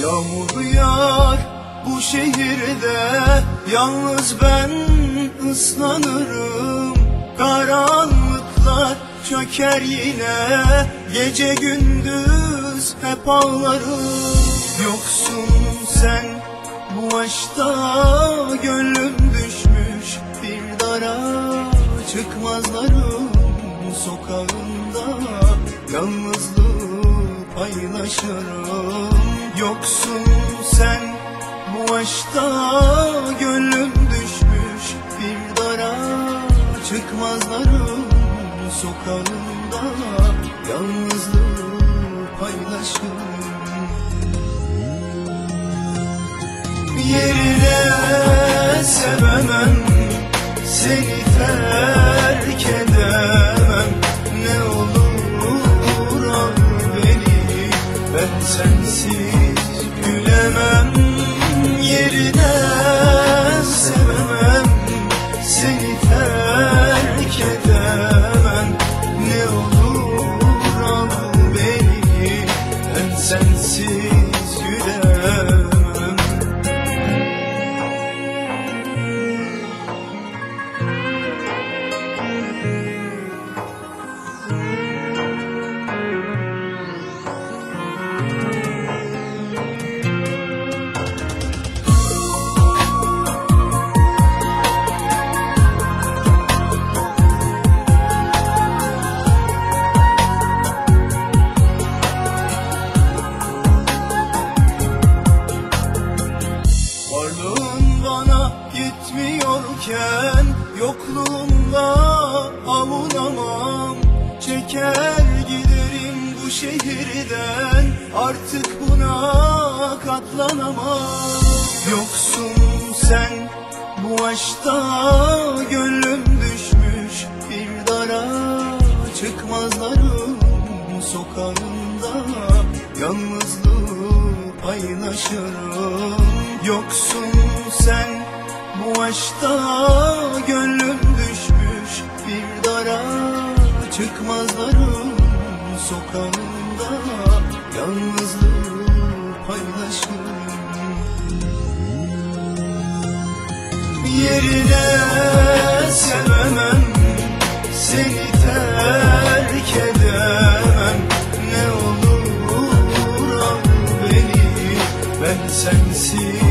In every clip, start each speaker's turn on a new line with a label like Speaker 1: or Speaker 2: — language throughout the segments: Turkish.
Speaker 1: Yağmur yağar bu şehirde Yalnız ben ıslanırım. Karanlıklar çöker yine Gece gündüz hep ağlarım. Yoksun sen bu aşkta Gönlüm düşmüş bir dara. Çıkmazlarım sokağında Yalnızlığı paylaşırım. Yoksun sen bu aşkta Gönlüm düşmüş. Bir dara Çıkmazlarım sokağında. Yalnızlığı paylaşırım. Yerine sevemem Seni terk Ben sensiz yetmiyorken Yokluğunda avunamam. Çeker giderim bu şehirden Artık buna katlanamam. Yoksun sen bu aşkta Gönlüm düşmüş bir dara Çıkmazlarım sokağında. Yalnızlığı paylaşırım. Yoksun sen aşkta Gönlüm düşmüş bir dara Çıkmazlarım sokağında Yalnızlığı paylaşırım. Yerine sevemem Seni terk edemem. Ne olur al beni Ben sensiz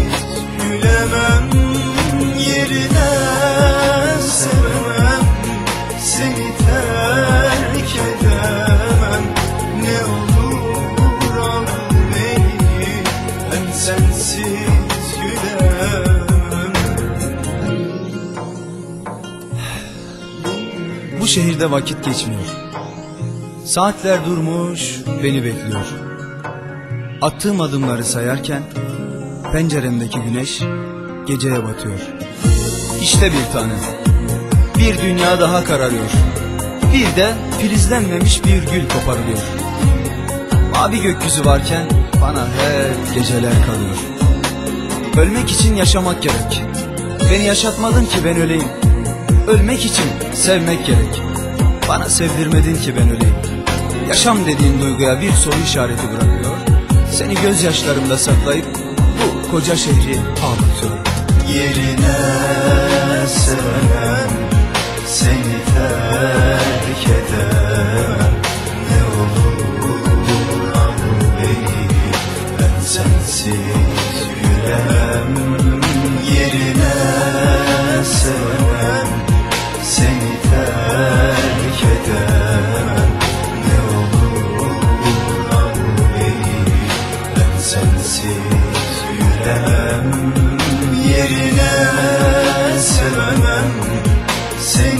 Speaker 2: Bu şehirde vakit geçmiyor. Saatler durmuş, beni bekliyor. Attığım adımları sayarken penceremdeki güneş geceye batıyor. İşte bir tane. Bir dünya daha kararıyor. Bir de filizlenmemiş bir gül koparılıyor. Mavi gökyüzü varken bana hep geceler kalıyor. Ölmek için yaşamak gerek. Beni yaşatmadın ki ben öleyim. Ölmek için sevmek gerek. Bana sevdirmedin ki ben öleyim. Yaşam dediğin duyguya bir soru işareti bırakıyor. Seni gözyaşlarımda saklayıp bu koca şehri ağlatıyorum.
Speaker 1: Yerine sevemem Seni terk edemem Ne olur al beni Ben sensiz gülemem Yerine sevemem Seni terk edemem Ne olur al beni Ben sensiz gülemem Yerine sevemem Seni